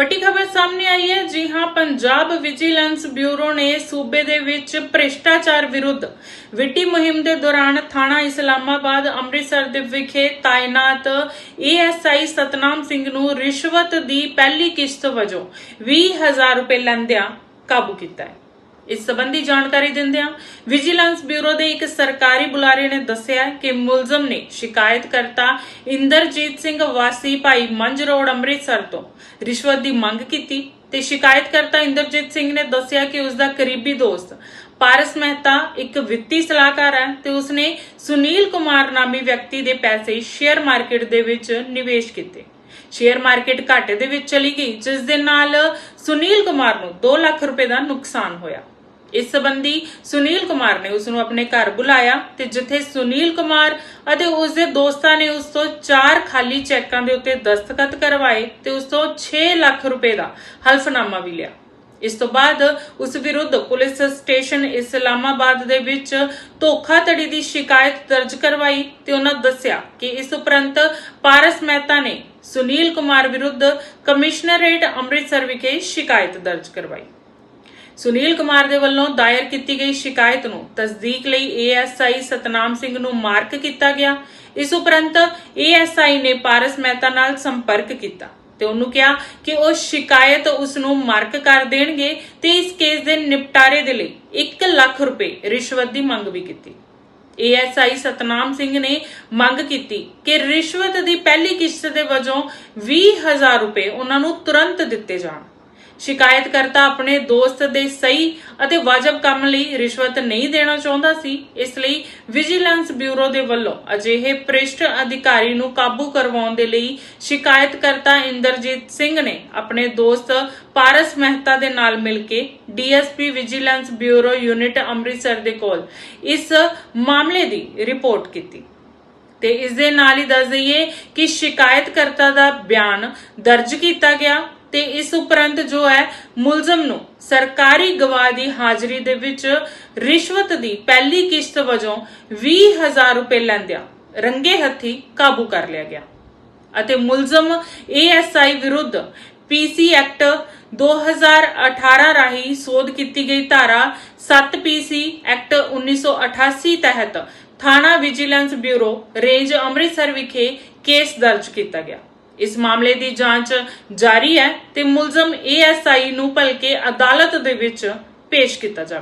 ਵੱਡੀ ਖਬਰ ਸਾਹਮਣੇ ਆਈ ਹੈ। ਜੀ ਹਾਂ, ਪੰਜਾਬ ਵਿਜੀਲੈਂਸ ਬਿਊਰੋ ਨੇ ਸੂਬੇ ਦੇ ਵਿੱਚ ਭ੍ਰਿਸ਼ਟਾਚਾਰ ਵਿਰੁੱਧ ਵਿੱਢੀ ਮੁਹਿੰਮ ਦੇ ਦੌਰਾਨ ਥਾਣਾ ਇਸਲਾਮਾਬਾਦ, ਅੰਮ੍ਰਿਤਸਰ ਦੇ ਵਿਖੇ ਤਾਇਨਾਤ ਏਐਸਆਈ ਸਤਨਾਮ ਸਿੰਘ ਨੂੰ ਰਿਸ਼ਵਤ ਦੀ ਪਹਿਲੀ ਕਿਸ਼ਤ ਵਜੋਂ 20000 ਰੁਪਏ ਲੈਂਦਿਆਂ ਕਾਬੂ ਕੀਤਾ ਹੈ। ਇਸ ਸੰਬੰਧੀ ਜਾਣਕਾਰੀ ਦਿੰਦਿਆਂ ਵਿਜੀਲੈਂਸ ਬਿਊਰੋ ਦੇ ਇੱਕ ਸਰਕਾਰੀ ਬੁਲਾਰੇ ਨੇ ਦੱਸਿਆ ਕਿ ਮੁਲਜ਼ਮ ਨੇ ਸ਼ਿਕਾਇਤਕਰਤਾ ਇੰਦਰਜੀਤ ਸਿੰਘ ਵਾਸੀ ਭਾਈ ਮੰਜ ਰੋਡ ਅੰਮ੍ਰਿਤਸਰ ਤੋਂ ਰਿਸ਼ਵਤ ਦੀ ਮੰਗ ਕੀਤੀ ਤੇ ਸ਼ਿਕਾਇਤਕਰਤਾ ਇੰਦਰਜੀਤ ਸਿੰਘ ਨੇ ਦੱਸਿਆ ਕਿ ਉਸ ਦਾ ਕਰੀਬੀ ਦੋਸਤ ਪਾਰਸ ਮਹਿਤਾ ਇੱਕ ਵਿੱਤੀ ਸਲਾਹਕਾਰ ਹੈ ਤੇ ਉਸਨੇ ਸੁਨੀਲ ਕੁਮਾਰ ਨਾਮੀ ਵਿਅਕਤੀ ਦੇ ਪੈਸੇ ਸ਼ੇਅਰ ਮਾਰਕੀਟ ਦੇ ਵਿੱਚ ਨਿਵੇਸ਼ ਕੀਤੇ। ਸ਼ੇਅਰ ਮਾਰਕੀਟ ਘਾਟੇ ਦੇ ਵਿੱਚ ਚਲੀ ਗਈ, ਜਿਸ ਦੇ ਨਾਲ ਸੁਨੀਲ ਕੁਮਾਰ ਨੂੰ 2 ਲੱਖ ਰੁਪਏ ਦਾ ਨੁਕਸਾਨ ਹੋਇਆ। ਇਸ ਸੰਬੰਧੀ ਸੁਨੀਲ ਕੁਮਾਰ ਨੇ ਉਸ ਨੂੰ ਆਪਣੇ ਘਰ ਬੁਲਾਇਆ ਤੇ ਜਿੱਥੇ ਸੁਨੀਲ ਕੁਮਾਰ ਅਤੇ ਉਸ ਦੇ ਦੋਸਤਾਂ ਨੇ ਉਸ ਤੋਂ 4 ਖਾਲੀ ਚੈੱਕਾਂ ਦੇ ਉੱਤੇ ਦਸਤਖਤ ਕਰਵਾਏ ਤੇ ਉਸ ਤੋਂ 6 ਲੱਖ ਰੁਪਏ ਦਾ ਹਲਫਨਾਮਾ ਵੀ ਲਿਆ। ਇਸ ਤੋਂ ਬਾਅਦ ਉਸ ਵਿਰੁੱਧ ਪੁਲਿਸ ਸਟੇਸ਼ਨ ਇਸਲਾਮਾਬਾਦ ਦੇ ਵਿੱਚ ਧੋਖਾਧੜੀ ਦੀ ਸ਼ਿਕਾਇਤ ਦਰਜ ਕਰਵਾਈ ਤੇ ਉਹਨਾਂ ਦੱਸਿਆ ਕਿ ਇਸ ਉਪਰੰਤ ਪਾਰਸ ਮਹਿਤਾ ਨੇ ਸੁਨੀਲ ਕੁਮਾਰ ਵਿਰੁੱਧ ਕਮਿਸ਼ਨਰੇਟ ਅੰਮ੍ਰਿਤਸਰ ਵਿਖੇ ਸ਼ਿਕਾਇਤ ਦਰਜ ਕਰਵਾਈ। ਸੁਨੀਲ ਕੁਮਾਰ ਦੇ ਵੱਲੋਂ ਦਾਇਰ ਕੀਤੀ ਗਈ ਸ਼ਿਕਾਇਤ ਨੂੰ ਤਸਦੀਕ ਲਈ ਏਐਸਆਈ ਸਤਨਾਮ ਸਿੰਘ ਨੂੰ ਮਾਰਕ ਕੀਤਾ ਗਿਆ। ਇਸ ਉਪਰੰਤ ਏਐਸਆਈ ਨੇ ਪਾਰਸ ਮਹਿਤਾ ਨਾਲ ਸੰਪਰਕ ਕੀਤਾ ਤੇ ਉਹਨੂੰ ਕਿਹਾ ਕਿ ਉਹ ਸ਼ਿਕਾਇਤ ਉਸ ਨੂੰ ਮਾਰਕ ਕਰ ਦੇਣਗੇ ਤੇ ਇਸ ਕੇਸ ਦੇ ਨਿਪਟਾਰੇ ਦੇ ਲਈ 1 ਲੱਖ ਰੁਪਏ ਰਿਸ਼ਵਤ ਦੀ ਮੰਗ ਵੀ ਕੀਤੀ। ਏਐਸਆਈ ਸਤਨਾਮ ਸਿੰਘ ਨੇ ਮੰਗ ਕੀਤੀ ਕਿ ਰਿਸ਼ਵਤ ਦੀ ਪਹਿਲੀ ਕਿਸ਼ਤ ਦੇ ਵਜੋਂ 20000 ਰੁਪਏ ਉਹਨਾਂ ਨੂੰ ਤੁਰੰਤ ਦਿੱਤੇ ਜਾਣ। ਸ਼ਿਕਾਇਤਕਰਤਾ ਆਪਣੇ ਦੋਸਤ ਦੇ ਸਹੀ ਅਤੇ ਵਾਜਬ ਕੰਮ ਲਈ ਰਿਸ਼ਵਤ ਨਹੀਂ ਦੇਣਾ ਚਾਹੁੰਦਾ ਸੀ, ਇਸ ਲਈ ਵਿਜੀਲੈਂਸ ਬਿਊਰੋ ਦੇ ਵੱਲੋਂ ਅਜਿਹੇ ਪ੍ਰਿਸ਼ਟ ਅਧਿਕਾਰੀ ਨੂੰ ਕਾਬੂ ਕਰਵਾਉਣ ਦੇ ਲਈ ਸ਼ਿਕਾਇਤਕਰਤਾ ਇੰਦਰਜੀਤ ਸਿੰਘ ਨੇ ਆਪਣੇ ਦੋਸਤ ਪਾਰਸ ਮਹਿਤਾ ਦੇ ਨਾਲ ਮਿਲ ਕੇ DSP vigilance bureau unit Amritsar ਦੇ ਕੋਲ ਇਸ ਮਾਮਲੇ ਦੀ ਰਿਪੋਰਟ ਕੀਤੀ। ਤੇ ਇਸ ਦੇ ਨਾਲ ਹੀ ਦੱਸ ਦਈਏ ਕਿ ਸ਼ਿਕਾਇਤਕਰਤਾ ਦਾ ਬਿਆਨ ਦਰਜ ਕੀਤਾ ਗਿਆ। ਤੇ ਇਸ ਉਪਰੰਤ ਜੋ ਹੈ ਮੁਲਜ਼ਮ ਨੂੰ ਸਰਕਾਰੀ ਗਵਾਹ ਦੀ ਹਾਜ਼ਰੀ ਦੇ ਵਿੱਚ ਰਿਸ਼ਵਤ ਦੀ ਪਹਿਲੀ ਕਿਸ਼ਤ ਵਜੋਂ 20000 ਰੁਪਏ ਲੈਂਦਿਆਂ ਰੰਗੇ ਹੱਥੀ ਕਾਬੂ ਕਰ ਲਿਆ ਗਿਆ। ਅਤੇ ਮੁਲਜ਼ਮ ਏਐਸਆਈ ਵਿਰੁੱਧ ਪੀਸੀ ਐਕਟ 2018 ਰਾਹੀਂ ਸੋਧ ਕੀਤੀ ਗਈ ਧਾਰਾ 7 ਪੀਸੀ ਐਕਟ 1988 ਤਹਿਤ ਥਾਣਾ ਵਿਜੀਲੈਂਸ ਬਿਊਰੋ ਰੇਂਜ ਅੰਮ੍ਰਿਤਸਰ ਵਿਖੇ ਕੇਸ ਦਰਜ ਕੀਤਾ ਗਿਆ। ਇਸ ਮਾਮਲੇ ਦੀ ਜਾਂਚ ਜਾਰੀ ਹੈ ਤੇ ਮੁਲਜ਼ਮ ਏਐਸਆਈ ਨੂੰ ਭਲਕੇ ਅਦਾਲਤ ਦੇ ਵਿੱਚ ਪੇਸ਼ ਕੀਤਾ ਜਾਵੇ